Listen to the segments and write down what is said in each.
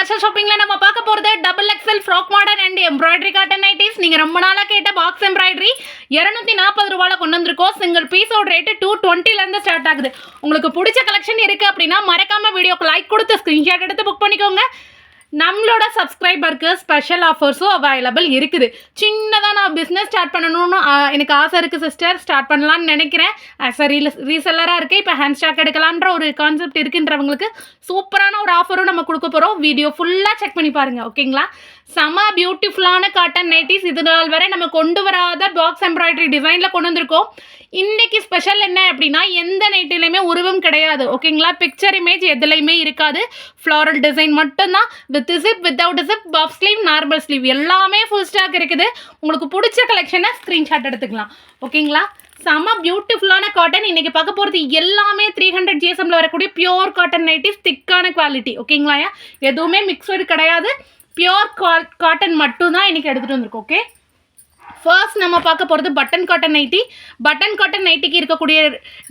தர்ஷன் ஷாப்பிங்கில் நம்ம பார்க்க போகிறது double XL frock model and embroidery cotton nighties நீங்கள் ரொம்ப நாளாக கேட்ட பாக்ஸ் எம்ப்ராய்டரி இரநூத்தி நாற்பது ரூபாயில் கொண்டு வந்திருக்கோம். சிங்கிள் பீஸோட ரேட்டு டூ டுவெண்ட்டிலேருந்து ஸ்டார்ட் ஆகுது. உங்களுக்கு பிடிச்ச கலெக்ஷன் இருக்குது அப்படின்னா மறக்காமல் வீடியோக்கு லைக் கொடுத்து ஸ்க்ரீன்ஷாட் எடுத்து புக் பண்ணிக்கோங்க. நம்மளோட சப்ஸ்கிரைபருக்கு ஸ்பெஷல் ஆஃபர்ஸும் அவைலபிள் இருக்குது. சின்னதாக நான் பிஸ்னஸ் ஸ்டார்ட் பண்ணணும்னு எனக்கு ஆசை இருக்குது சிஸ்டர் ஸ்டார்ட் பண்ணலாம்னு நினைக்கிறேன். ஆஸ் அ ரீல் ரீசெல்லராக இருக்குது இப்போ ஹேண்ட் ஸ்டாக் எடுக்கலான்ற ஒரு கான்செப்ட் இருக்குன்றவங்களுக்கு சூப்பரான ஒரு ஆஃபரும் நம்ம கொடுக்க போகிறோம் வீடியோ ஃபுல்லாக செக் பண்ணி பாருங்கள் ஓகேங்களா செம பியூட்டிஃபுல்லான காட்டன் நைட்டிஸ் இது நாள் வரை நம்ம கொண்டு வராத பாக்ஸ் எம்ப்ராய்டரி டிசைனில் கொண்டு வந்திருக்கோம். இன்றைக்கி ஸ்பெஷல் என்ன அப்படின்னா எந்த நைட்டிலையுமே உருவம் கிடையாது. ஓகேங்களா பிக்சர் இமேஜ் எதுலையுமே இருக்காது. ஃப்ளாரல் டிசைன் மட்டும்தான். With zip without zip puff sleeve normal sleeve எல்லாமே ஃபுல் ஸ்டாக் இருக்குது. உங்களுக்கு பிடிச்ச கலெக்ஷனை ஸ்க்ரீன்ஷாட் எடுத்துக்கலாம். ஓகேங்களா செம பியூட்டிஃபுல்லான காட்டன் இன்றைக்கி பார்க்க போகிறது எல்லாமே த்ரீ ஹண்ட்ரட் ஜிஎஸ்எம்ல வரக்கூடிய பியோர் காட்டன் நைட்டிஸ் திக்கான குவாலிட்டி ஓகேங்களா எதுவுமே மிக்சடு கிடையாது. பியோர் காட்டன் மட்டும்தான் இன்றைக்கி எடுத்துகிட்டு வந்திருக்கோம் ஓகே ஃபர்ஸ்ட் நம்ம பார்க்க போகிறது button cotton nighty button cotton நைட்டிக்கு இருக்கக்கூடிய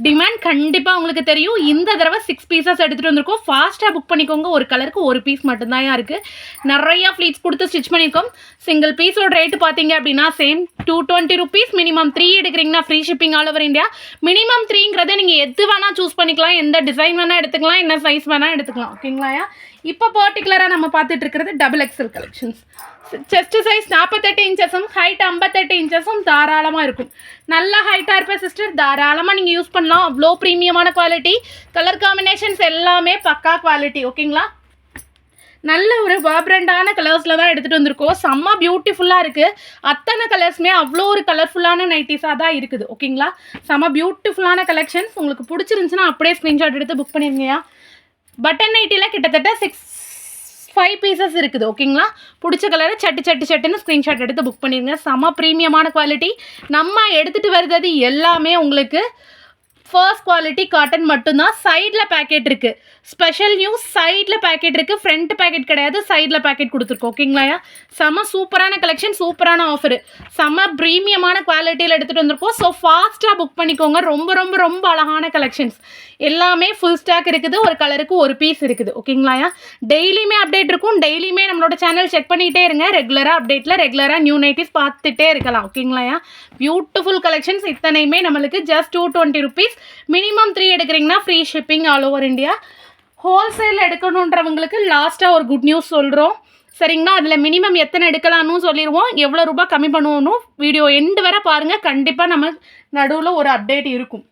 டிமாண்ட் கண்டிப்பாக உங்களுக்கு தெரியும். இந்த தடவை சிக்ஸ் பீசஸ் எடுத்துகிட்டு வந்திருக்கோம். ஃபாஸ்ட்டாக புக் பண்ணிக்கோங்க. ஒரு கலருக்கு ஒரு பீஸ் மட்டும்தான் இருக்குது நிறையா ஃப்ளீட்ஸ் கொடுத்து ஸ்டிச் பண்ணியிருக்கோம். சிங்கிள் பீஸோட ரேட்டு பார்த்தீங்க அப்படின்னா same two twenty rupees minimum three எடுக்கிறீங்கன்னா free shipping all over India minimum த்ரீங்கிறத நீங்கள் எது வேணால் சூஸ் பண்ணிக்கலாம். எந்த டிசைன் வேணால் எடுத்துக்கலாம். என்ன சைஸ் வேணால் எடுத்துக்கலாம். ஓகேங்களா இப்போ பர்டிகுலராக நம்ம பார்த்துட்டு இருக்கிறது double XL collections chest size நாற்பத்தெட்டு இன்ச்சஸும் ஹைட் ஐம்பத்தெட்டு இன்ச்சஸும் தாராளமாக இருக்கும். நல்ல ஹைட்டாக இருப்பேன் சிஸ்டர் தாராளமாக நீங்கள் யூஸ் பண்ணலாம். அவ்வளோ ப்ரீமியமான குவாலிட்டி கலர் காம்பினேஷன்ஸ் எல்லாமே பக்கா குவாலிட்டி ஓகேங்களா நல்ல ஒரு வாப்ரண்டான கலர்ஸில் தான் எடுத்துகிட்டு வந்திருக்கோம். செம்ம பியூட்டிஃபுல்லாக இருக்குது அத்தனை கலர்ஸுமே அவ்வளோ ஒரு கலர்ஃபுல்லான நைட்டிஸாக தான் இருக்குது ஓகேங்களா செம்ம பியூட்டிஃபுல்லான கலெக்ஷன்ஸ் உங்களுக்கு பிடிச்சிருந்துச்சுன்னா அப்படியே ஸ்க்ரீன்ஷாட் எடுத்து புக் பண்ணிருங்கயா பட்டன் நைட்டியில் கிட்டத்தட்ட சிக்ஸ் ஃபைவ் பீசஸ் இருக்குது ஓகேங்களா பிடிச்ச கலரை சட்டு சட்டு சட்டுன்னு ஸ்க்ரீன்ஷாட் எடுத்து புக் பண்ணிடுங்க செம ப்ரீமியமான குவாலிட்டி நம்ம எடுத்துகிட்டு வருது எல்லாமே உங்களுக்கு ஃபர்ஸ்ட் குவாலிட்டி காட்டன் மட்டும்தான் சைடில் பேக்கெட் இருக்குது ஸ்பெஷல் நியூஸ் சைடில் பேக்கெட் இருக்குது ஃப்ரண்ட் பேக்கெட் கிடையாது சைடில் பேக்கெட் கொடுத்துருக்கோம். ஓகேங்களாயா செம சூப்பரான கலெக்ஷன் சூப்பரான ஆஃபர் செம ப்ரீமியமான குவாலிட்டியில் எடுத்துகிட்டு வந்திருக்கோம். ஸோ ஃபாஸ்ட்டாக புக் பண்ணிக்கோங்க. ரொம்ப ரொம்ப ரொம்ப அழகான கலெக்ஷன்ஸ் எல்லாமே ஃபுல் ஸ்டாக் இருக்குது. ஒரு கலருக்கு ஒரு பீஸ் இருக்குது. ஓகேங்களாயா டெய்லியுமே அப்டேட் இருக்கும். டெய்லியுமே நம்மளோட சேனல் செக் பண்ணிகிட்டே இருங்க. ரெகுலராக அப்டேட்டில் ரெகுலராக நியூ நைட்டிஸ் பார்த்துட்டே இருக்கலாம். ஓகேங்களாயா பியூட்டிஃபுல் கலெக்ஷன்ஸ் இத்தனையுமே நம்மளுக்கு just two twenty rupees minimum three எடுக்கிறீங்கன்னா free shipping all over India wholesale எடுக்கணுன்றவங்களுக்கு லாஸ்ட்டாக ஒரு குட் நியூஸ் சொல்கிறோம் சரிங்களா? அதில் மினிமம் எத்தனை எடுக்கலாம்னு சொல்லிடுவோம். எவ்வளோ ரூபாய் கம்மி பண்ணுவோன்னு வீடியோ எண்டு வரை பாருங்கள் கண்டிப்பாக நம்ம நடுவில் ஒரு அப்டேட் இருக்கும்.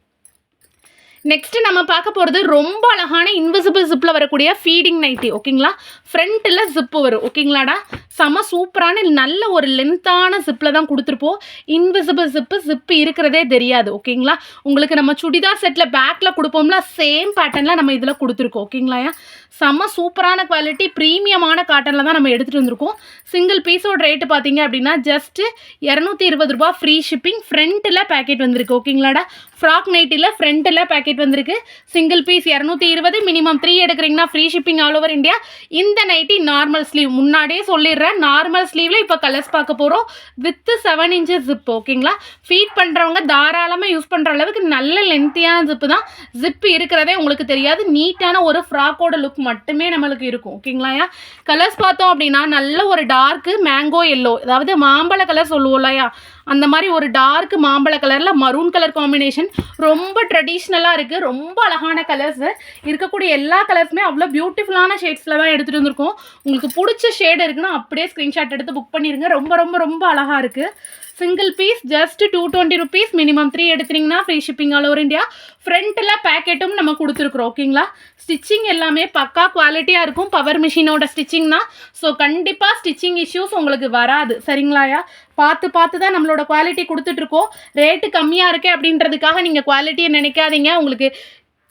நெக்ஸ்ட்டு நம்ம பார்க்க போகிறது ரொம்ப அழகான இன்விசிபிள் ஜிப்பில் வரக்கூடிய ஃபீடிங் நைட்டி ஓகேங்களா ஃப்ரண்ட்டில் ஜிப்பு வரும் ஓகேங்களாடா செம சூப்பரான நல்ல ஒரு லென்த்தான ஜிப்பில் தான் கொடுத்துருப்போம். இன்விசிபிள் ஜிப்பு ஜிப்பு இருக்கிறதே தெரியாது ஓகேங்களா உங்களுக்கு நம்ம சுடிதார் செட்டில் பேக்கில் கொடுப்போம்ல சேம் பேட்டர்னில் நம்ம இதில் கொடுத்துருக்கோம் ஓகேங்களா செம்ம சூப்பரான குவாலிட்டி ப்ரீமியமான காட்டனில் தான் நம்ம எடுத்துகிட்டு வந்திருக்கோம். சிங்கிள் பீஸோட ரேட்டு பார்த்தீங்க அப்படின்னா ஜஸ்ட்டு இரநூத்தி இருபது ரூபா ஃப்ரீ ஷிப்பிங் ஃப்ரண்ட்டில் பேக்கெட் வந்திருக்கு ஓகேங்களாடா? ஃப்ராக் நைட்டியில் ஃப்ரண்ட்டில் பேக்கெட் வந்திருக்கு. சிங்கிள் பீஸ் இரநூத்தி இருபது மினிமம் த்ரீ எடுக்கிறீங்கன்னா free shipping all over India இந்த நைட்டி நார்மல் ஸ்லீவ் முன்னாடியே சொல்லிடுறேன் நார்மல் ஸ்லீவில் இப்போ கலர்ஸ் பார்க்க போகிறோம் வித்து செவன் இன்ச்சஸ் ஜிப் ஓகேங்களா? ஃபீட் பண்ணுறவங்க தாராளமாக யூஸ் பண்ணுற அளவுக்கு நல்ல லென்த்தியான ஜிப்பு தான். ஜிப்பு இருக்கிறதே உங்களுக்கு தெரியாது. நீட்டான ஒரு ஃப்ராக்கோட லுக் மட்டுமே நம்மளுக்கு இருக்கும் ஓகேங்களாயா கலர்ஸ் பார்த்தோம் அப்படின்னா நல்ல ஒரு டார்க்கு மேங்கோ எல்லோ அதாவது மாம்பழ கலர் சொல்லுவோம்லையா அந்த மாதிரி ஒரு டார்க் மாம்பழ கலரில் மரூன் கலர் காம்பினேஷன் ரொம்ப ட்ரெடிஷ்னலாக இருக்குது ரொம்ப அழகான கலர்ஸ் இருக்கக்கூடிய எல்லா கலர்ஸுமே அவ்வளோ பியூட்டிஃபுல்லான ஷேட்ஸில் தான் எடுத்துகிட்டு வந்திருக்கோம். உங்களுக்கு பிடிச்ச ஷேடு இருக்குன்னா அப்படியே ஸ்க்ரீன்ஷாட் எடுத்து புக் பண்ணிடுங்க ரொம்ப ரொம்ப ரொம்ப அழகாக இருக்குது single piece just two twenty rupees minimum three எடுத்தீங்கன்னா free shipping all over India ஃப்ரண்ட்டில் பேக்கெட்டும் நம்ம கொடுத்துருக்குறோம். ஓகேங்களா ஸ்டிச்சிங் எல்லாமே பக்கா குவாலிட்டியாக இருக்கும். பவர் மிஷினோட ஸ்டிச்சிங் தான். ஸோ கண்டிப்பாக ஸ்டிச்சிங் இஷ்யூஸ் உங்களுக்கு வராது. சரிங்களாயா? பார்த்து பார்த்து தான் நம்மளோட குவாலிட்டி கொடுத்துட்ருக்கோம் ரேட்டு கம்மியாக இருக்கே அப்படின்றதுக்காக நீங்கள் குவாலிட்டியை நினைக்காதீங்க. உங்களுக்கு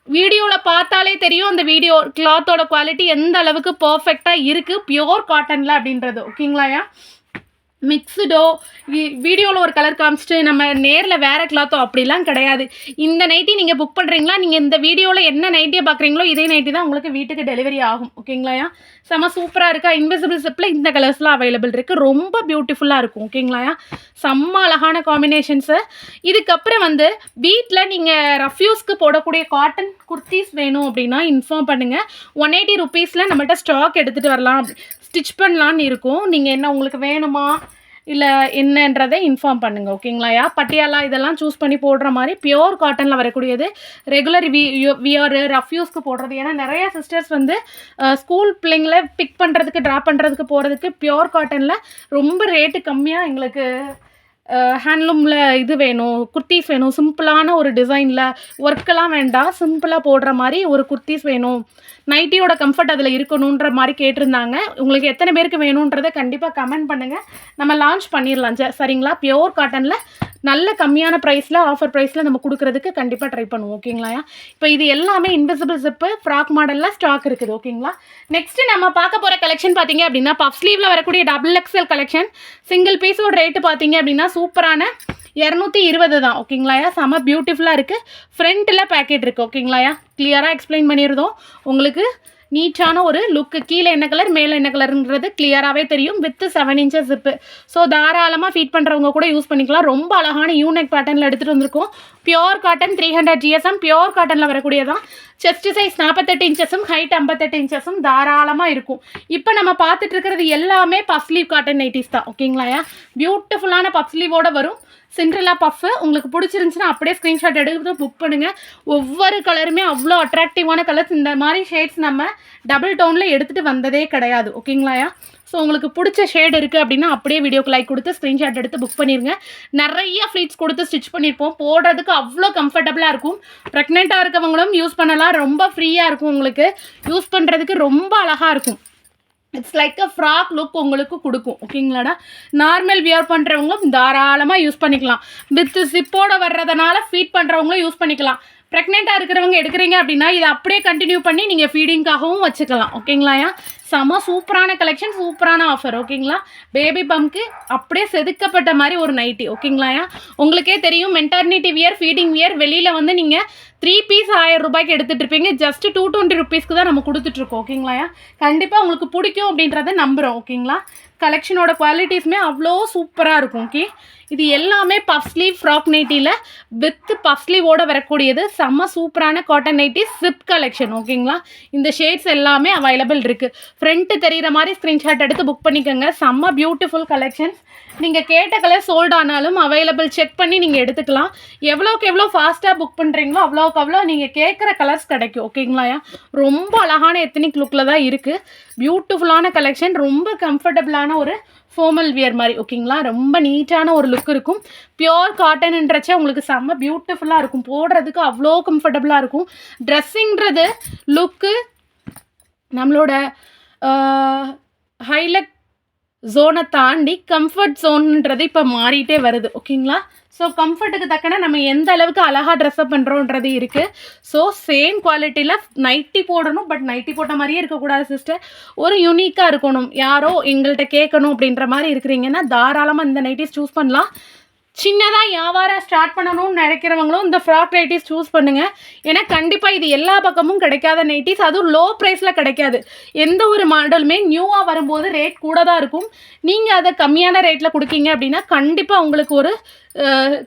வீடியோவில் பார்த்தாலே தெரியும். அந்த வீடியோ கிளாத்தோட குவாலிட்டி எந்த அளவுக்கு பர்ஃபெக்டாக இருக்குது பியோர் காட்டனில் அப்படின்றது. ஓகேங்களாயா மிக்ஸ்டோ வீடியோவில் ஒரு கலர் காமிச்சிட்டு நம்ம நேரில் வேறு கிளாத்தோ அப்படிலாம் கிடையாது. இந்த நைட்டி நீங்கள் புக் பண்ணுறீங்களா நீங்கள் இந்த வீடியோவில் என்ன நைட்டியை பார்க்குறீங்களோ இதே நைட்டி தான் உங்களுக்கு வீட்டுக்கு டெலிவரி ஆகும். ஓகேங்களாயா செம சூப்பராக இருக்கா? இன்விசிபிள் சிப்பில் இந்த கலர்ஸ்லாம் அவைலபிள் இருக்குது ரொம்ப பியூட்டிஃபுல்லாக இருக்கும். ஓகேங்களா செம்ம அழகான காம்பினேஷன்ஸு இதுக்கப்புறம் வந்து வீட்டில் நீங்கள் ரஃப்யூஸ்க்கு போடக்கூடிய காட்டன் குர்த்திஸ் வேணும் அப்படின்னா இன்ஃபார்ம் பண்ணுங்கள் ஒன் எயிட்டி ருபீஸில் நம்மகிட்ட ஸ்டாக் எடுத்துகிட்டு வரலாம். ஸ்டிச் பண்ணலான்னு இருக்கும். நீங்கள் என்ன உங்களுக்கு வேணுமா? இல்லை என்னன்றதை இன்ஃபார்ம் பண்ணுங்கள் ஓகேங்களா பட்டியாலா இதெல்லாம் சூஸ் பண்ணி போடுற மாதிரி பியோர் காட்டனில் வரக்கூடியது ரெகுலர் வி வியர் ரஃப்யூஸ்க்கு போடுறது. ஏன்னா நிறைய சிஸ்டர்ஸ் வந்து ஸ்கூல் பிள்ளைங்கள பிக் பண்ணுறதுக்கு ட்ராப் பண்ணுறதுக்கு போகிறதுக்கு பியோர் காட்டனில் ரொம்ப ரேட்டு கம்மியாக எங்களுக்கு ஹேண்ட்லூமில் இது வேணும் குர்த்திஸ் வேணும் சிம்பிளான ஒரு டிசைனில் ஒர்க்கெல்லாம் வேண்டாம் சிம்பிளாக போடுற மாதிரி ஒரு குர்த்திஸ் வேணும். நைட்டியோட கம்ஃபர்ட் அதில் இருக்கணுன்ற மாதிரி கேட்டிருந்தாங்க. உங்களுக்கு எத்தனை பேருக்கு வேணுன்றதை கண்டிப்பாக கமெண்ட் பண்ணுங்கள் நம்ம லான்ச் பண்ணிடலாம் ச சரிங்களா? பியோர் காட்டனில் நல்ல கம்மியான ப்ரைஸில் ஆஃபர் ப்ரைஸில் நம்ம கொடுக்குறதுக்கு கண்டிப்பாக ட்ரை பண்ணுவோம் ஓகேங்களா இப்போ இது எல்லாமே இன்விசிபிள் ஜிப்பு ஃப்ராக் மாடலில் ஸ்டாக் இருக்குது ஓகேங்களா நெக்ஸ்ட்டு நம்ம பார்க்க போகிற கலெக்ஷன் பார்த்தீங்க அப்படின்னா பஃப் ஸ்லீவில் வரக்கூடிய டபுள் எக்ஸல் கலெக்ஷன் சிங்கிள் பீஸோட ரேட்டு பார்த்தீங்க அப்படின்னா சூப்பரான இரநூத்தி இருபது தான் ஓகேங்களாயா செம பியூட்டிஃபுல்லாக இருக்குது ஃப்ரண்ட்டில் பேக்கெட் இருக்குது ஓகேங்களாயா கிளியராக எக்ஸ்பிளைன் பண்ணியிருந்தோம் உங்களுக்கு நீட்டான ஒரு லுக்கு கீழே என்ன கலர் மேலே என்ன கலருங்கிறது கிளியராகவே தெரியும் with seven inches zip so தாராளமாக ஃபீட் பண்ணுறவங்க கூட யூஸ் பண்ணிக்கலாம். ரொம்ப அழகான யூனிக் பேட்டர்னில் எடுத்துகிட்டு வந்திருக்கோம். Pure cotton three hundred GSM pure காட்டனில் வரக்கூடியதான். செஸ்ட் சைஸ் நாற்பத்தெட்டு இன்ச்சஸும் ஹைட் ஐம்பத்தெட்டு இன்ச்சஸும் தாராளமாக இருக்கும். இப்போ நம்ம பார்த்துட்டு இருக்கிறது எல்லாமே பப்ஸ்லீவ் காட்டன் நைட்டிஸ் தான். ஓகேங்களாயா பியூட்டிஃபுல்லான பப்ஸ்லீவோட வரும். சிண்ட்ரலா பஃப்பு உங்களுக்கு பிடிச்சிருந்துச்சுன்னா அப்படியே ஸ்க்ரீன்ஷாட் எடுத்து புக் பண்ணுங்கள் ஒவ்வொரு கலருமே அவ்வளோ அட்ராக்டிவான கலர்ஸ் இந்த மாதிரி ஷேட்ஸ் நம்ம டபுள் டவுனில் எடுத்துகிட்டு வந்ததே கிடையாது. ஓகேங்களாயா ஸோ உங்களுக்கு பிடிச்ச ஷேட் இருக்குது அப்படின்னா அப்படியே வீடியோக்கு லைக் கொடுத்து ஸ்க்ரீன்ஷாட் எடுத்து புக் பண்ணிடுங்க நிறைய ஃப்ளீட்ஸ் கொடுத்து ஸ்டிச் பண்ணியிருப்போம் போடுறதுக்கு அவ்வளோ கம்ஃபர்டபுளாக இருக்கும். ப்ரெக்னெண்ட்டாக இருக்கவங்களும் யூஸ் பண்ணலாம். ரொம்ப ஃப்ரீயாக இருக்கும் உங்களுக்கு. யூஸ் பண்ணுறதுக்கு ரொம்ப அழகாக இருக்கும். It's like a frock look உங்களுக்கு கொடுக்கும் ஓகேங்களாடா நார்மல் வியர் பண்ணுறவங்களும் தாராளமாக யூஸ் பண்ணிக்கலாம். வித் சிப்போடு வர்றதுனால ஃபீட் பண்ணுறவங்களும் யூஸ் பண்ணிக்கலாம். ப்ரெக்னெண்ட்டாக இருக்கிறவங்க எடுக்கிறீங்க அப்படின்னா இதை அப்படியே கண்டினியூ பண்ணி நீங்கள் ஃபீடிங்காகவும் வச்சுக்கலாம் ஓகேங்களாயா செம சூப்பரான கலெக்ஷன் சூப்பரான ஆஃபர் ஓகேங்களா பேபி பம்க்கு அப்படியே செதுக்கப்பட்ட மாதிரி ஒரு நைட்டி ஓகேங்களாயா உங்களுக்கே தெரியும் மென்டர்னிட்டி வியர் ஃபீடிங் வியர் வெளியில் வந்து நீங்கள் த்ரீ பீஸ் ஆயிரம் ரூபாய்க்கு எடுத்துகிட்டு இருப்பீங்க. ஜஸ்ட் டூ டுவெண்ட்டி ருபீஸ்க்கு தான் நம்ம கொடுத்துட்ருக்கோம் ஓகேங்களாயா கண்டிப்பாக உங்களுக்கு பிடிக்கும் அப்படின்றத நம்புகிறோம் ஓகேங்களா கலெக்ஷனோட குவாலிட்டிஸுமே அவ்வளோ சூப்பராக இருக்கும் ஓகே இது எல்லாமே பஃப் ஸ்லீவ் ஃப்ராக் நைட்டியில் வித் பஃப் ஸ்லீவோடு வரக்கூடியது. செம்ம சூப்பரான காட்டன் நைட்டி சிப் கலெக்ஷன் ஓகேங்களா இந்த ஷேட்ஸ் எல்லாமே அவைலபிள் இருக்குது ஃப்ரண்ட்டு தெரிகிற மாதிரி ஸ்க்ரீன்ஷாட் எடுத்து புக் பண்ணிக்கோங்க. செம்ம பியூட்டிஃபுல் கலெக்ஷன்ஸ் நீங்கள் கேட்ட கலர் சோல்ட் ஆனாலும் அவைலபிள் செக் பண்ணி நீங்கள் எடுத்துக்கலாம். எவ்வளோக்கு எவ்வளோ ஃபாஸ்ட்டாக புக் பண்ணுறீங்களோ அவ்வளோக்கு அவ்வளோ நீங்கள் கேட்குற கலர்ஸ் கிடைக்கும். ஓகேங்களாயா ரொம்ப அழகான எத்தனிக் லுக்கில் தான் இருக்குது பியூட்டிஃபுல்லான கலெக்ஷன் ரொம்ப கம்ஃபர்டபுளான ஒரு ஃபோமல் வியர் மாதிரி. ஓகேங்களா ரொம்ப நீட்டான ஒரு லுக் இருக்கும். பியோர் காட்டன்ன்றச்சே உங்களுக்கு செம்ம பியூட்டிஃபுல்லாக இருக்கும். போடுறதுக்கு அவ்வளோ கம்ஃபர்டபுளாக இருக்கும். ட்ரெஸ்ஸிங்கிறது லுக்கு நம்மளோட ஹைலக் ஜோனை தாண்டி கம்ஃபர்ட் ஜோன்ன்றது இப்போ மாறிட்டே வருது ஓகேங்களா? ஸோ கம்ஃபர்ட்டுக்கு தக்கன நம்ம எந்த அளவுக்கு அழகாக ட்ரெஸ்அப் பண்ணுறோன்றது இருக்குது ஸோ சேம் குவாலிட்டியில் நைட்டி போடணும் பட் நைட்டி போட்ட மாதிரியே இருக்கக்கூடாது சிஸ்டர் ஒரு யூனிக்காக இருக்கணும். யாரோ எங்கள்கிட்ட கேட்கணும் அப்படின்ற மாதிரி இருக்கிறீங்கன்னா தாராளமாக இந்த நைட்டிஸ் சூஸ் பண்ணலாம். சின்னதாக வியாபாரம் ஸ்டார்ட் பண்ணணும்னு நினைக்கிறவங்களும் இந்த ஃப்ராக் நைட்டிஸ் சூஸ் பண்ணுங்கள் ஏன்னா கண்டிப்பாக இது எல்லா பக்கமும் கிடைக்காத நைட்டிஸ் அதுவும் லோ ப்ரைஸில் கிடைக்காது. எந்த ஒரு மாடலுமே நியூவாக வரும்போது ரேட் கூட தான் இருக்கும். நீங்கள் அதை கம்மியான ரேட்டில் கொடுக்கீங்க அப்படின்னா கண்டிப்பாக உங்களுக்கு ஒரு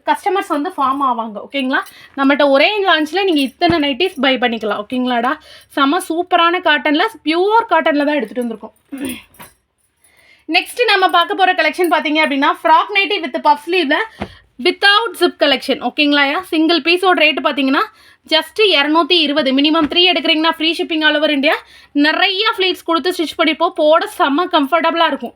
கஸ்டமர்ஸ் வந்து ஃபார்ம் ஆவாங்க. ஓகேங்களா நம்மகிட்ட ஒரே லான்ச்சில் நீங்கள் இத்தனை நைட்டிஸ் பை பண்ணிக்கலாம். ஓகேங்களாடா செம்ம சூப்பரான காட்டனில் பியூர் காட்டனில் தான் எடுத்துகிட்டு வந்திருக்கோம். நெக்ஸ்ட் நம்ம பார்க்க போகிற கலெக்ஷன் பார்த்தீங்க அப்படின்னா ஃப்ராக் நைட்டி வித் பஃப் ஸ்லீவில் வித்தவுட் ஜிப் கலெக்ஷன் ஓகேங்களாயா சிங்கிள் பீஸோட ரேட்டு பார்த்தீங்கன்னா ஜஸ்ட்டு இரநூத்தி இருபது. மினிமம் த்ரீ எடுக்கிறீங்கன்னா free shipping all over India நிறைய ஃப்ளீட்ஸ் கொடுத்து ஸ்டிச் பண்ணிப்போம். போட செம்ம கம்ஃபர்டபுளாக இருக்கும்.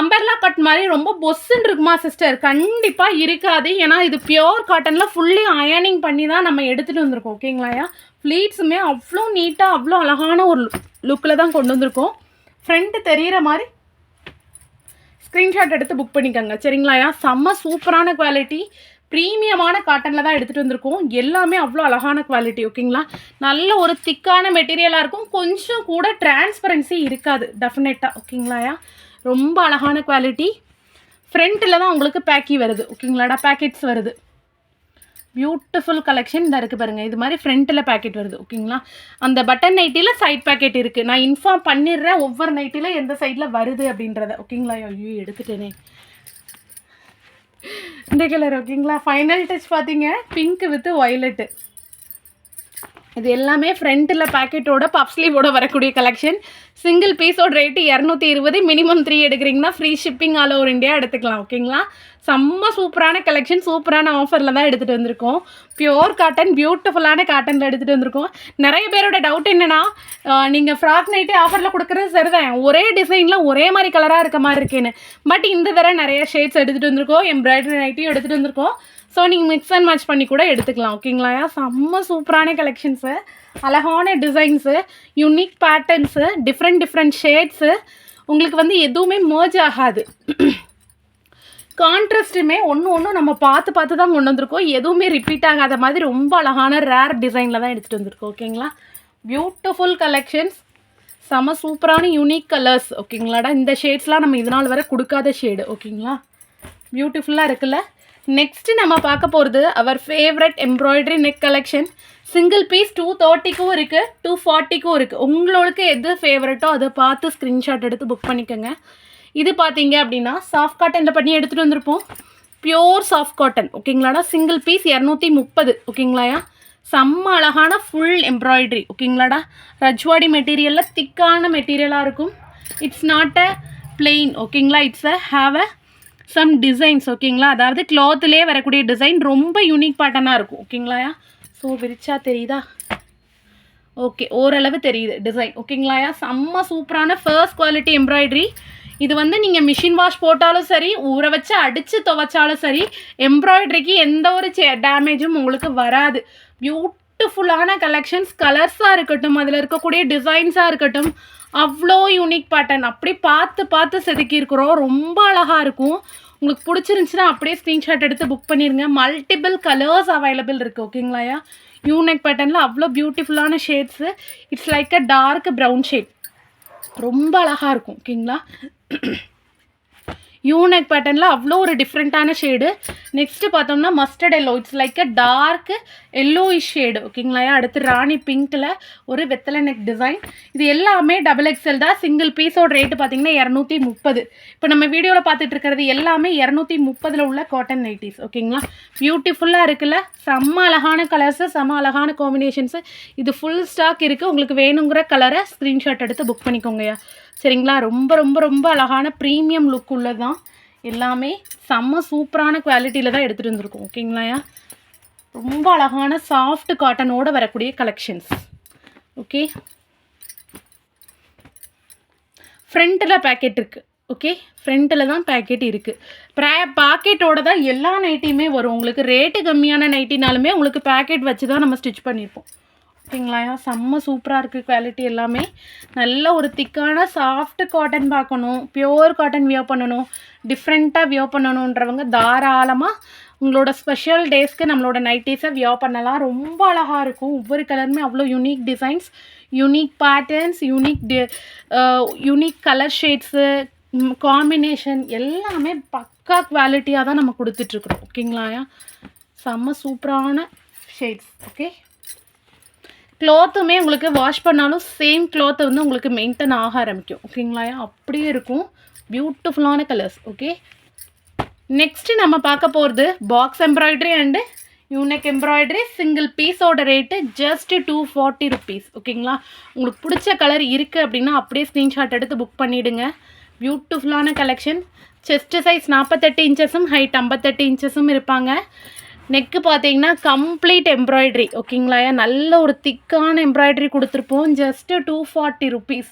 அம்பர்லா கட் மாதிரி ரொம்ப பொஸ்ஸுன்னு இருக்குமா சிஸ்டர் கண்டிப்பாக இருக்காது. ஏன்னா இது பியோர் காட்டனில் ஃபுல்லி அயனிங் பண்ணி தான் நம்ம எடுத்துகிட்டு வந்திருக்கோம். ஓகேங்களாயா ஃப்ளீட்ஸுமே அவ்வளோ நீட்டாக அவ்வளோ அழகான ஒரு லுக்கில் தான் கொண்டு வந்திருக்கோம். ஃப்ரண்ட்டு தெரிகிற மாதிரி ஸ்க்ரீன்ஷாட் எடுத்து புக் பண்ணிக்கோங்க. சரிங்களாயா செம்ம சூப்பரான குவாலிட்டி ப்ரீமியமான காட்டனில் தான் எடுத்துகிட்டு வந்திருக்கோம். எல்லாமே அவ்வளோ அழகான குவாலிட்டி ஓகேங்களா நல்ல ஒரு திக்கான மெட்டீரியலாக இருக்கும். கொஞ்சம் கூட டிரான்ஸ்பரன்சி இருக்காது. டெஃபினட்டாக ஓகேங்களாயா ரொம்ப அழகான குவாலிட்டி ஃப்ரண்ட்டில் தான் உங்களுக்கு பேக்கி வருது ஓகேங்களாடா பேக்கெட்ஸ் வருது. பியூட்டிஃபுல் கலெக்ஷன் இதாக இருக்குது பாருங்கள் இது மாதிரி ஃப்ரண்ட்டில் பேக்கெட் வருது ஓகேங்களா அந்த பட்டன் நைட்டியில் சைட் பேக்கெட் இருக்குது நான் இன்ஃபார்ம் பண்ணிடுறேன் ஒவ்வொரு நைட்டியில் எந்த சைடில் வருது அப்படின்றத ஓகேங்களா ஐயோ எடுத்துட்டேனே. இந்த கலர் ஓகேங்களா ஃபைனல் டச் பார்த்தீங்க பிங்க் வித் ஒய்லெட்டு இது எல்லாமே ஃப்ரண்ட்டில் பேக்கெட்டோட பப் ஸ்லீவோட வரக்கூடிய கலெக்ஷன் சிங்கிள் பீஸோட ரேட்டு இரநூத்தி இருபது. மினிமம் த்ரீ எடுக்கிறீங்கன்னா free shipping all over India எடுத்துக்கலாம் ஓகேங்களா செம்ம சூப்பரான கலெக்ஷன் சூப்பரான ஆஃபரில் தான் எடுத்துகிட்டு வந்திருக்கோம். பியோர் காட்டன் பியூட்டிஃபுல்லான காட்டனில் எடுத்துகிட்டு வந்திருக்கோம். நிறைய பேரோட டவுட் என்னென்னா நீங்கள் ஃப்ராக் நைட்டே ஆஃபரில் கொடுக்குறது சரிதான். ஒரே டிசைனில் ஒரே மாதிரி கலராக இருக்க மாதிரி இருக்கேன்னு. பட் இந்த தடவை நிறைய ஷேட்ஸ் எடுத்துகிட்டு வந்திருக்கோம். எம்ப்ராய்டரி நைட்டையும் எடுத்துகிட்டு வந்திருக்கோம். ஸோ நீங்கள் மிக்ஸ் அண்ட் மேட்ச் பண்ணி கூட எடுத்துக்கலாம் ஓகேங்களா செம்ம சூப்பரான கலெக்ஷன்ஸு அழகான designs unique patterns different different shades உங்களுக்கு வந்து எதுவுமே மர்ஜ் ஆகாது. கான்ட்ராஸ்ட்டுமே ஒன்று ஒன்றும் நம்ம பார்த்து பார்த்து தான் கொண்டு வந்திருக்கோம். எதுவுமே ரிப்பீட் ஆகாத மாதிரி ரொம்ப அழகான ரேர் டிசைனில் தான் எடுத்துகிட்டு வந்திருக்கோம் ஓகேங்களா பியூட்டிஃபுல் கலெக்ஷன்ஸ் செம சூப்பரான யூனிக் கலர்ஸ் ஓகேங்களாடா இந்த ஷேட்ஸ்லாம் நம்ம இது நாள் வரை கொடுக்காத ஷேடு ஓகேங்களா பியூட்டிஃபுல்லாக இருக்குல்ல? நெக்ஸ்ட்டு நம்ம பார்க்க போகிறது our favourite embroidery neck collection single piece two தேர்ட்டிக்கும் இருக்குது டூ ஃபார்ட்டிக்கும் இருக்குது உங்களுக்கு எது ஃபேவரட்டோ அதை பார்த்து ஸ்க்ரீன்ஷாட் எடுத்து புக் பண்ணிக்கோங்க. இது பார்த்தீங்க அப்படின்னா சாஃப்ட் காட்டனில் பண்ணி எடுத்துகிட்டு வந்திருப்போம். பியோர் சாஃப்ட் காட்டன் ஓகேங்களாடா சிங்கிள் பீஸ் இரநூத்தி முப்பது ஓகேங்களாயா செம்ம அழகான ஃபுல் எம்ப்ராய்டரி ஓகேங்களாடா ரஜ்வாடி மெட்டீரியலில் திக்கான மெட்டீரியலாக இருக்கும். இட்ஸ் நாட் அ பிளெயின் ஓகேங்களா it's a have a some designs ஓகேங்களா? அதாவது கிளாத்துலேயே வரக்கூடிய டிசைன் ரொம்ப யூனிக் பேட்டர்னாக இருக்கும். ஓகேங்களாயா ஸோ விரிச்சா தெரியுதா? ஓகே ஓரளவு தெரியுது டிசைன் ஓகேங்களாயா செம்ம சூப்பரான ஃபர்ஸ்ட் குவாலிட்டி எம்ப்ராய்டரி இது வந்து நீங்கள் மிஷின் வாஷ் போட்டாலும் சரி ஊற வச்சு அடித்து துவைச்சாலும் சரி எம்ப்ராய்டரிக்கு எந்த ஒரு டேமேஜும் உங்களுக்கு வராது. பியூட்டிஃபுல்லான கலெக்ஷன்ஸ் கலர்ஸாக இருக்கட்டும் அதில் இருக்கக்கூடிய டிசைன்ஸாக இருக்கட்டும் அவ்வளோ யூனிக் பேட்டர்ன் அப்படி பார்த்து பார்த்து செதுக்கியிருக்கிறோம். ரொம்ப அழகாக இருக்கும். உங்களுக்கு பிடிச்சிருந்துச்சுன்னா அப்படியே ஸ்க்ரீன்ஷாட் எடுத்து புக் பண்ணிடுங்க மல்டிபிள் கலர்ஸ் அவைலபிள் இருக்குது ஓகேங்களாயா யூனிக் பேட்டர்னில் அவ்வளோ பியூட்டிஃபுல்லான shades it's like a dark brown shade ரொம்ப அழகாக இருக்கும் ஓகேங்களா யூனெக் பேட்டர்னில் அவ்வளோ ஒரு டிஃப்ரெண்ட்டான ஷேடு நெக்ஸ்ட்டு பார்த்தோம்னா mustard yellow it's like a dark yellowish shade ஓகேங்களா அடுத்து ராணி பிங்க்கில் ஒரு வெத்தலை நெக் டிசைன் இது எல்லாமே டபுள் எக்ஸ்எல் தான். சிங்கிள் பீஸோட ரேட்டு பார்த்தீங்கன்னா இரநூத்தி முப்பது. இப்போ நம்ம வீடியோவில் பார்த்துட்டு இருக்கிறது எல்லாமே இரநூத்தி முப்பதில் உள்ள காட்டன் நைட்டிஸ் ஓகேங்களா பியூட்டிஃபுல்லாக இருக்குல்ல? செம்ம அழகான கலர்ஸு செம்ம அழகான காம்பினேஷன்ஸு இது ஃபுல் ஸ்டாக் இருக்குது உங்களுக்கு வேணுங்கிற கலரை ஸ்க்ரீன்ஷாட் எடுத்து புக் பண்ணிக்கோங்கய்யா. சரிங்களா? ரொம்ப ரொம்ப ரொம்ப அழகான ப்ரீமியம் லுக் உள்ளது தான் எல்லாமே செம்ம சூப்பரான குவாலிட்டியில் தான் எடுத்துகிட்டு வந்திருக்கோம். ஓகேங்களாயா ரொம்ப அழகான சாஃப்ட் காட்டனோட வரக்கூடிய கலெக்ஷன்ஸ் ஓகே? ஃப்ரண்ட்டில் பேக்கெட் இருக்குது ஓகே? ஃப்ரண்ட்டில் தான் பேக்கெட் இருக்குது ப்ரா பாக்கெட்டோட தான் எல்லா நைட்டியுமே வரும். உங்களுக்கு ரேட்டு கம்மியான நைட்டினாலுமே உங்களுக்கு பேக்கெட் வச்சு தான் நம்ம ஸ்டிச் பண்ணியிருப்போம் ஓகேங்களா செம்ம சூப்பராக இருக்குது குவாலிட்டி எல்லாமே. நல்ல ஒரு திக்கான சாஃப்ட் காட்டன் பார்க்கணும் பியோர் காட்டன் வியோ பண்ணணும். டிஃப்ரெண்ட்டாக வியோ பண்ணணுன்றவங்க தாராளமாக உங்களோட ஸ்பெஷல் டேஸ்க்கு நம்மளோட நைட்டிஸை வியோ பண்ணலாம். ரொம்ப அழகாக இருக்கும். ஒவ்வொரு கலருமே அவ்வளோ unique designs unique patterns unique D unique colour shades combination எல்லாமே பக்கா குவாலிட்டியாக தான் நம்ம கொடுத்துட்ருக்குறோம் ஓகேங்களா செம்ம சூப்பரான ஷேட்ஸ் ஓகே? க்ளாத்துமே உங்களுக்கு வாஷ் பண்ணாலும் சேம் க்ளாத்தை வந்து உங்களுக்கு மெயின்டைன் ஆக ஆரம்பிக்கும். ஓகேங்களா? அப்படியே இருக்கும். பியூட்டிஃபுல்லான கலர்ஸ் ஓகே நெக்ஸ்ட்டு நம்ம பார்க்க போகிறது box embroidery and unique embroidery single பீஸோட rate just two forty rupees ஓகேங்களா? உங்களுக்கு பிடிச்ச கலர் இருக்குது அப்படின்னா அப்படியே ஸ்க்ரீன்ஷாட் எடுத்து புக் பண்ணிவிடுங்க பியூட்டிஃபுல்லான கலெக்ஷன் செஸ்ட் சைஸ் நாற்பத்தெட்டு இன்ச்சஸும் ஹைட் ஐம்பத்தெட்டு இன்ச்சஸும் இருப்பாங்க. நெக்கு பார்த்தீங்கன்னா கம்ப்ளீட் எம்ப்ராய்ட்ரி ஓகேங்களா நல்ல ஒரு திக்கான எம்ப்ராய்ட்ரி கொடுத்துருப்போம். ஜஸ்ட்டு டூ ஃபார்ட்டி ருபீஸ்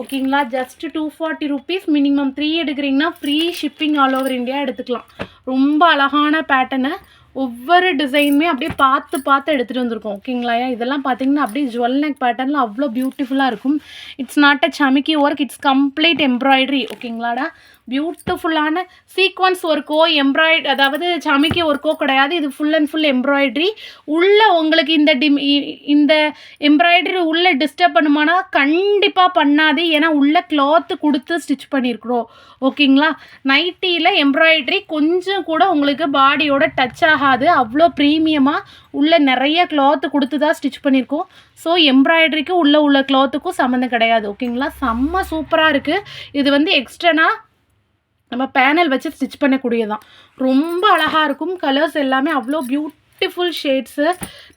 ஓகேங்களா just two forty rupees minimum three எடுக்கிறீங்கன்னா free shipping all over India எடுத்துக்கலாம். ரொம்ப அழகான பேட்டர்னு ஒவ்வொரு டிசைனுமே அப்படியே பார்த்து பார்த்து எடுத்துகிட்டு வந்திருக்கோம் ஓகேங்களா இதெல்லாம் பார்த்தீங்கன்னா அப்படியே ஜுவல் நெக் பேட்டர்னில் அவ்வளோ பியூட்டிஃபுல்லாக இருக்கும். இட்ஸ் நாட் அ சமிக்கி ஒர்க் இட்ஸ் கம்ப்ளீட் எம்ப்ராய்டரி ஓகேங்களாடா பியூட்டிஃபுல்லான சீக்வன்ஸ் ஒர்க்கோ எம்ப்ராய்ட் அதாவது சமிக்கி ஒர்க்கோ கிடையாது. இது ஃபுல் அண்ட் ஃபுல் எம்ப்ராய்டரி உள்ளே உங்களுக்கு இந்த டிம் இ- இந்த எம்ப்ராய்டரி உள்ளே டிஸ்டர்ப் பண்ணுமானா கண்டிப்பாக பண்ணாது. ஏன்னா உள்ளே கிளாத்து கொடுத்து ஸ்டிச் பண்ணியிருக்கிறோம் ஓகேங்களா நைட்டியில் எம்ப்ராய்டரி கொஞ்சம் கூட உங்களுக்கு பாடியோட டச் ஆகாது. அவ்வளோ ப்ரீமியமாக உள்ளே நிறைய கிளாத்து கொடுத்து தான் ஸ்டிச் பண்ணியிருக்கோம் ஸோ எம்ப்ராய்டரிக்கு உள்ளே உள்ள கிளாத்துக்கும் சம்மந்தம் கிடையாது. ஓகேங்களா செம்ம சூப்பராக இருக்குது இது வந்து எக்ஸ்ட்ரனா நம்ம பேனல் வச்சு ஸ்டிச் பண்ணக்கூடியதான் ரொம்ப அழகாக இருக்கும். கலர்ஸ் எல்லாமே அவ்வளோ பியூட்டிஃபுல் ஷேட்ஸு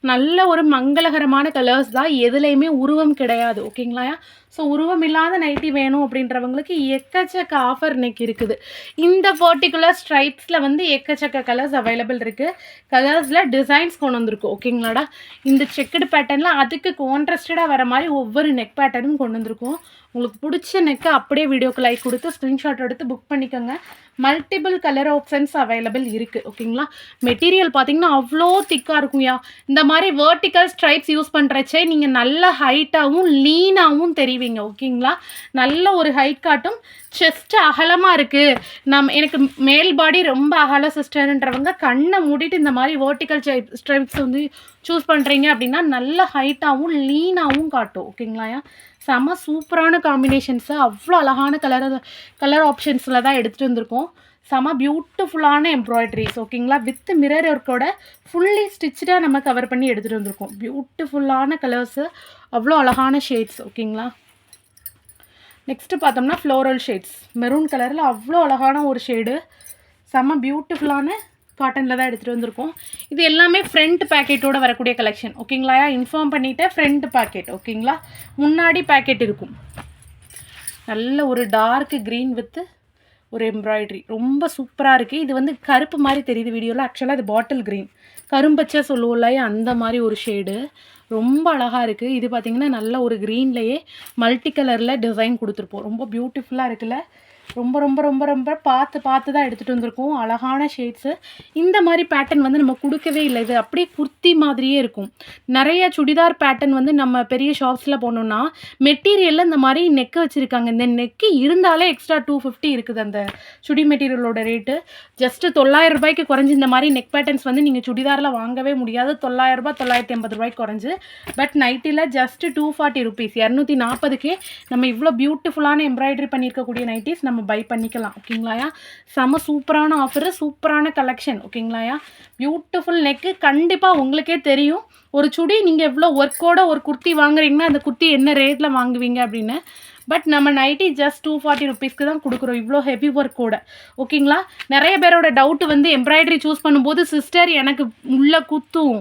நல்ல ஒரு மங்களகரமான கலர்ஸ் தான். எதுலேயுமே உருவம் கிடையாது. ஓகேங்களா ஸோ உருவம் இல்லாத நைட்டி வேணும் அப்படின்றவங்களுக்கு எக்கச்சக்க ஆஃபர் இன்னைக்கு இருக்குது. இந்த பர்டிகுலர் ஸ்ட்ரைப்ஸில் வந்து எக்கச்சக்க கலர்ஸ் அவைலபிள் இருக்குது கலர்ஸில் டிசைன்ஸ் கொண்டு வந்திருக்கு. ஓகேங்களாடா இந்த செக்குடு பேட்டர்னில் அதுக்கு கான்ட்ரஸ்டடாக வர மாதிரி ஒவ்வொரு நெக் பேட்டர்னும் கொண்டு வந்திருக்கும். உங்களுக்கு பிடிச்ச நெக்கை அப்படியே வீடியோக்கு லைக் கொடுத்து ஸ்க்ரீன்ஷாட் எடுத்து புக் பண்ணிக்கோங்க. மல்டிபிள் கலர் ஆப்ஷன்ஸ் அவைலபிள் இருக்குது ஓகேங்களா மெட்டீரியல் பார்த்தீங்கன்னா அவ்வளோ திக்காக இருக்கும்யா இந்த மாதிரி வேர்ட்டிக்கல் ஸ்ட்ரைப்ஸ் யூஸ் பண்ணுறச்சே நீங்கள் நல்ல ஹைட்டாகவும் லீனாகவும் தெரியும் தெரிவிங்க ஓகேங்களா? நல்ல ஒரு ஹைட் காட்டும். செஸ்ட் அகலமாக இருக்குது நம் எனக்கு மேல் பாடி ரொம்ப அகல சிஸ்டர்ன்றவங்க கண்ணை மூடிட்டு இந்த மாதிரி வேர்ட்டிக்கல் ஸ்ட்ரைப்ஸ் வந்து சூஸ் பண்ணுறீங்க அப்படின்னா நல்ல ஹைட்டாகவும் லீனாகவும் காட்டும் ஓகேங்களா? செம சூப்பரான காம்பினேஷன்ஸு அவ்வளோ அழகான கலர் கலர் ஆப்ஷன்ஸில் தான் எடுத்துகிட்டு வந்திருக்கோம். செம பியூட்டிஃபுல்லான எம்ப்ராய்டரிஸ் ஓகேங்களா? வித் மிரர் ஒர்க்கோட ஃபுல்லி ஸ்டிச்சாக நம்ம கவர் பண்ணி எடுத்துகிட்டு வந்திருக்கோம். பியூட்டிஃபுல்லான கலர்ஸு அவ்வளோ அழகான ஷேட்ஸ் ஓகேங்களா? நெக்ஸ்ட்டு பார்த்தோம்னா ஃப்ளோரல் ஷேட்ஸ் மெரூன் கலரில் அவ்வளோ அழகான ஒரு ஷேடு செம்ம பியூட்டிஃபுல்லான காட்டனில் தான் எடுத்துகிட்டு வந்திருக்கோம். இது எல்லாமே ஃப்ரண்ட் பேக்கெட்டோட வரக்கூடிய கலெக்ஷன் ஓகேங்களா இன்ஃபார்ம் பண்ணிவிட்டேன் ஃப்ரண்ட் பேக்கெட் ஓகேங்களா முன்னாடி பேக்கெட் இருக்கும். நல்ல ஒரு டார்க் க்ரீன் வித்து ஒரு எம்ப்ராய்டரி ரொம்ப சூப்பராக இருக்குது இது வந்து கருப்பு மாதிரி தெரியுது வீடியோவில் ஆக்சுவலாக இது பாட்டில் க்ரீன் கரும்பச்சை சொல்லுவோம்ல அந்த மாதிரி ஒரு ஷேடு ரொம்ப அழகாக இருக்குது இது பார்த்திங்கன்னா நல்ல ஒரு க்ரீன்லேயே மல்டி கலரில் டிசைன் கொடுத்துருப்போம். ரொம்ப பியூட்டிஃபுல்லாக இருக்குல்ல? ரொம்ப ரொம்ப ரொம்ப ரொம்ப பார்த்து பார்த்து தான் எடுத்துகிட்டு வந்திருக்கோம். அழகான ஷேட்ஸு இந்த மாதிரி பேட்டர்ன் வந்து நம்ம கொடுக்கவே இல்லை. இது அப்படியே குர்த்தி மாதிரியே இருக்கும். நிறைய சுடிதார் பேட்டர்ன் வந்து நம்ம பெரிய ஷாப்ஸில் போனோம்னா மெட்டீரியலில் இந்த மாதிரி நெக்கு வச்சுருக்காங்க. இந்த நெக்கு இருந்தாலே எக்ஸ்ட்ரா டூ ஃபிஃப்டி இருக்குது அந்த சுடி மெட்டீரியலோட ரேட்டு ஜஸ்ட்டு தொள்ளாயிரம் ரூபாய்க்கு குறைஞ்சி இந்த மாதிரி நெக் பேட்டர்ன்ஸ் வந்து நீங்கள் சுடிதாரில் வாங்கவே முடியாது. தொள்ளாயிரம் ரூபாய் தொள்ளாயிரத்தி ஐம்பது ரூபாய்க்கு குறைஞ்சி. பட் நைட்டியில் ஜஸ்ட்டு டூ ஃபார்ட்டி ருபீஸ் இரநூத்தி நாற்பதுக்கே நம்ம இவ்வளோ பியூட்டிஃபுல்லான எம்ப்ராய்டரி பண்ணியிருக்கக்கூடிய நைட்டிஸ் நம்ம பை பண்ணிக்கலாம் ஓகேங்களாயா செம சூப்பரான ஆஃபரு சூப்பரான கலெக்ஷன் ஓகேங்களாயா பியூட்டிஃபுல் நெக்கு கண்டிப்பாக உங்களுக்கே தெரியும். ஒரு சுடி நீங்கள் எவ்வளோ ஒர்க்கோட ஒரு குர்த்தி வாங்குறீங்கன்னா அந்த குர்த்தி என்ன ரேட்டில் வாங்குவீங்க அப்படின்னு. பட் நம்ம நைட்டி ஜஸ்ட் டூ ஃபார்ட்டி ருபீஸ்க்கு தான் கொடுக்குறோம். இவ்வளோ ஹெவி ஒர்க் கூட ஓகேங்களா நிறைய பேரோட டவுட்டு வந்து எம்ப்ராய்டரி சூஸ் பண்ணும்போது சிஸ்டர் எனக்கு உள்ளே குத்தும்.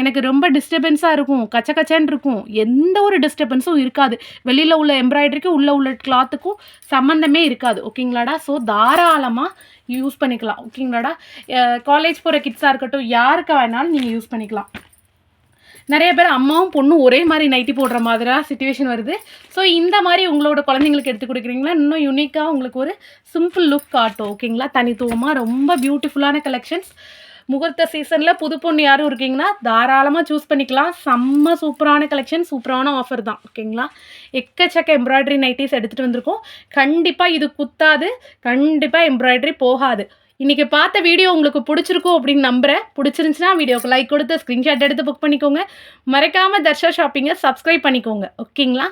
எனக்கு ரொம்ப டிஸ்டர்பன்ஸாக இருக்கும். கச்ச கச்சன்னு இருக்கும். எந்த ஒரு டிஸ்டர்பன்ஸும் இருக்காது. வெளியில் உள்ள எம்ப்ராய்டரிக்கு உள்ளே உள்ள கிளாத்துக்கும் சம்மந்தமே இருக்காது. ஓகேங்களாடா ஸோ தாராளமாக யூஸ் பண்ணிக்கலாம். ஓகேங்களாடா காலேஜ் போகிற கிட்ஸாக இருக்கட்டும் யாருக்கு வேணாலும் நீங்கள் யூஸ் பண்ணிக்கலாம். நிறைய பேர் அம்மாவும் பொண்ணும் ஒரே மாதிரி நைட்டி போடுற மாதிரியாக சுச்சுவேஷன் வருது. ஸோ இந்த மாதிரி உங்களோட குழந்தைங்களுக்கு எடுத்து கொடுக்குறீங்களா? இன்னும் யூனிக்காக உங்களுக்கு ஒரு சிம்பிள் லுக் காட்டும் ஓகேங்களா தனித்துவமாக ரொம்ப பியூட்டிஃபுல்லான கலெக்ஷன்ஸ் முகூர்த்த சீசனில் புது பொண்ணு யாரும் இருக்கீங்கன்னா தாராளமாக சூஸ் பண்ணிக்கலாம். செம்ம சூப்பரான கலெக்ஷன் சூப்பரான ஆஃபர் தான் ஓகேங்களா எக்கச்சக்க எம்ப்ராய்டரி நைட்டிஸ் எடுத்துகிட்டு வந்திருக்கோம். கண்டிப்பாக இது குத்தாது கண்டிப்பாக எம்ப்ராய்டரி போகாது. இன்றைக்கி பார்த்த வீடியோ உங்களுக்கு பிடிச்சிருக்கும் அப்படின்னு நம்புகிறேன் பிடிச்சிருந்துச்சுன்னா வீடியோக்கு லைக் கொடுத்து ஸ்க்ரீன்ஷாட் எடுத்து புக் பண்ணிக்கோங்க. மறக்காமல் தர்ஷா ஷாப்பிங்கை சப்ஸ்கிரைப் பண்ணிக்கோங்க. ஓகேங்களா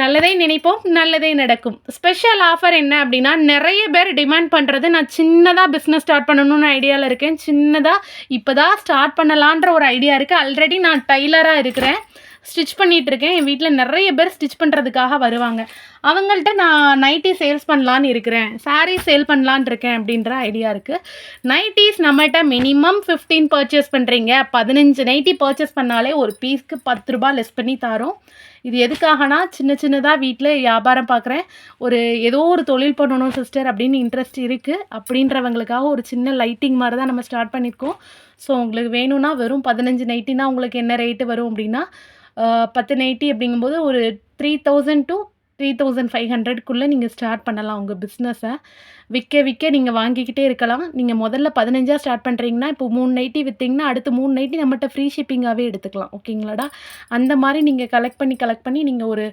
நல்லதே நினைப்போம் நல்லதே நடக்கும். ஸ்பெஷல் ஆஃபர் என்ன அப்படின்னா நிறைய பேர் டிமாண்ட் பண்ணுறது நான் சின்னதாக பிஸ்னஸ் ஸ்டார்ட் பண்ணணும்னு ஐடியாவில் இருக்கேன். சின்னதாக இப்போ தான் ஸ்டார்ட் பண்ணலான்ற ஒரு ஐடியா இருக்குது ஆல்ரெடி நான் டைலராக இருக்கிறேன். ஸ்டிச் பண்ணிகிட்டு இருக்கேன் என் வீட்டில் நிறைய பேர் ஸ்டிச் பண்ணுறதுக்காக வருவாங்க. அவங்கள்ட்ட நான் நைட்டி சேல்ஸ் பண்ணலான்னு இருக்கிறேன். சாரீ சேல் பண்ணலான்னு இருக்கேன் அப்படின்ற ஐடியா இருக்குது நைட்டிஸ் நம்மகிட்ட மினிமம் ஃபிஃப்டீன் பர்ச்சேஸ் பண்ணுறீங்க பதினஞ்சு நைட்டி பர்ச்சேஸ் பண்ணாலே ஒரு பீஸ்க்கு பத்து ரூபா லெஸ் பண்ணி தரோம். இது எதுக்காகனா சின்ன சின்னதாக வீட்டில் வியாபாரம் பார்க்குறேன் ஒரு ஏதோ ஒரு தொழில் பண்ணணும் சிஸ்டர் அப்படின்னு இன்ட்ரெஸ்ட் இருக்குது அப்படின்றவங்களுக்காக ஒரு சின்ன லைட்டிங் மாதிரி தான் நம்ம ஸ்டார்ட் பண்ணியிருக்கோம். ஸோ உங்களுக்கு வேணும்னா வெறும் பதினஞ்சு நைட்டினா உங்களுக்கு என்ன ரேட்டு வரும் அப்படின்னா பத்து நைட்டி அப்படிங்கும்போது ஒரு three thousand to three thousand five ஹண்ட்ரட்குள்ளே நீங்கள் ஸ்டார்ட் பண்ணலாம் உங்கள் பிஸ்னஸை விற்க விற்க நீங்கள் வாங்கிக்கிட்டே இருக்கலாம். நீங்கள் முதல்ல பதினஞ்சா ஸ்டார்ட் பண்ணுறீங்கன்னா இப்போ மூணு நைட்டி விற்றீங்கன்னா அடுத்து மூணு நைட்டி நம்மகிட்ட ஃப்ரீ ஷிப்பிங்காகவே எடுத்துக்கலாம். ஓகேங்களாடா? அந்த மாதிரி நீங்கள் கலெக்ட் பண்ணி கலெக்ட் பண்ணி நீங்கள் ஒரு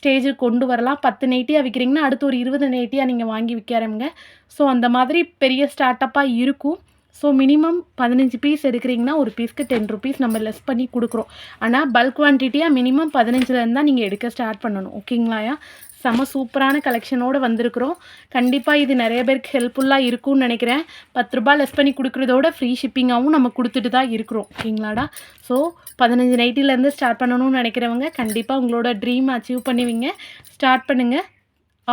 ஸ்டேஜுக்கு கொண்டு வரலாம். பத்து நைட்டியாக விற்கிறீங்கன்னா அடுத்து ஒரு இருபது நைட்டியாக நீங்கள் வாங்கி விற்க ஆரம்பிங்க. ஸோ அந்த மாதிரி பெரிய ஸ்டார்ட் அப்பாக இருக்கும். ஸோ மினிமம் பதினஞ்சு பீஸ் எடுக்கிறீங்கன்னா ஒரு பீஸ்க்கு டென் ருபீஸ் நம்ம லெஸ் பண்ணி கொடுக்குறோம். ஆனால் பல்க் குவான்டிட்டியாக மினிமம் பதினஞ்சுலேருந்து தான் நீங்கள் எடுக்க ஸ்டார்ட் பண்ணணும். ஓகேங்களாயா செம சூப்பரான கலெக்ஷனோடு வந்திருக்கிறோம். கண்டிப்பாக இது நிறைய பேருக்கு ஹெல்ப்ஃபுல்லாக இருக்கும்னு நினைக்கிறேன். பத்து ரூபா லெஸ் பண்ணி கொடுக்குறதோட ஃப்ரீ ஷிப்பிங்காகவும் நம்ம கொடுத்துட்டு தான் இருக்கிறோம். ஓகேங்களாடா ஸோ பதினஞ்சு நைட்டிலேருந்து ஸ்டார்ட் பண்ணணும்னு நினைக்கிறவங்க கண்டிப்பாக உங்களோட ட்ரீம் அச்சீவ் பண்ணுவீங்க. ஸ்டார்ட் பண்ணுங்கள்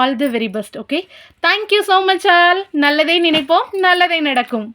all the very best okay thank you so much all நல்லதே நினைப்போம். நல்லதே நடக்கும்.